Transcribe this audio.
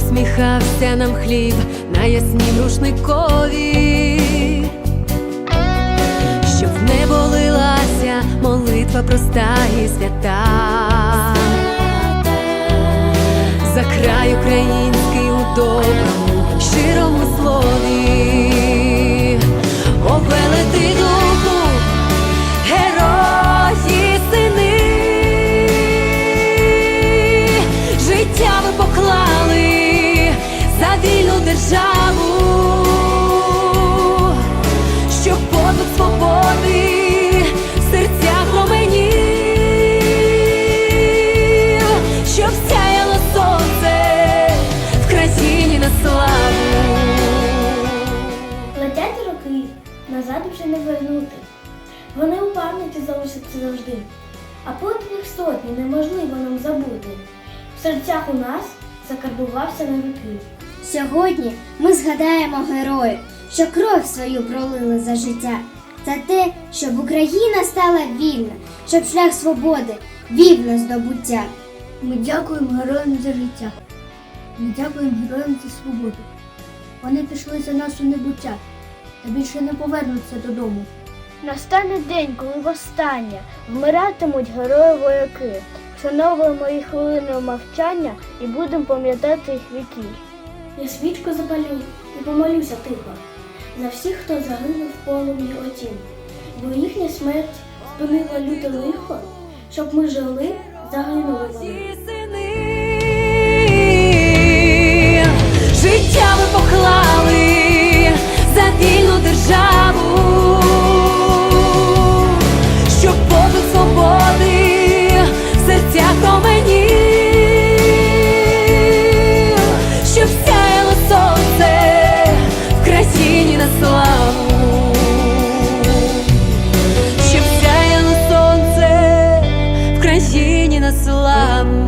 щоб знову сміхався нам хліб на яснім рушникові, щоб не болилася лилася молитва проста і свята. За край український у доброму, щирому слові, назад вже не вернути. Вони у пам'яті залишаться завжди. А подвиг сотні неможливо нам забути. В серцях у нас закарбувався на віки. Сьогодні ми згадаємо героїв, що кров свою пролили за життя, за те, щоб Україна стала вільна, щоб шлях свободи вів на здобуття. Ми дякуємо героям за життя. Ми дякуємо героям за свободу. Вони пішли за нас у небуття та більше не повернуться додому. Настане день, коли востаннє вмиратимуть герої вояки. Вшановуємо їх хвилиною мовчання і будемо пам'ятати їх віки. Я свічку запалю і помолюся тихо за всіх, хто загинув в полум'ї отім. Бо їхня смерть спинила люте лихо, щоб ми жили, загинули славно.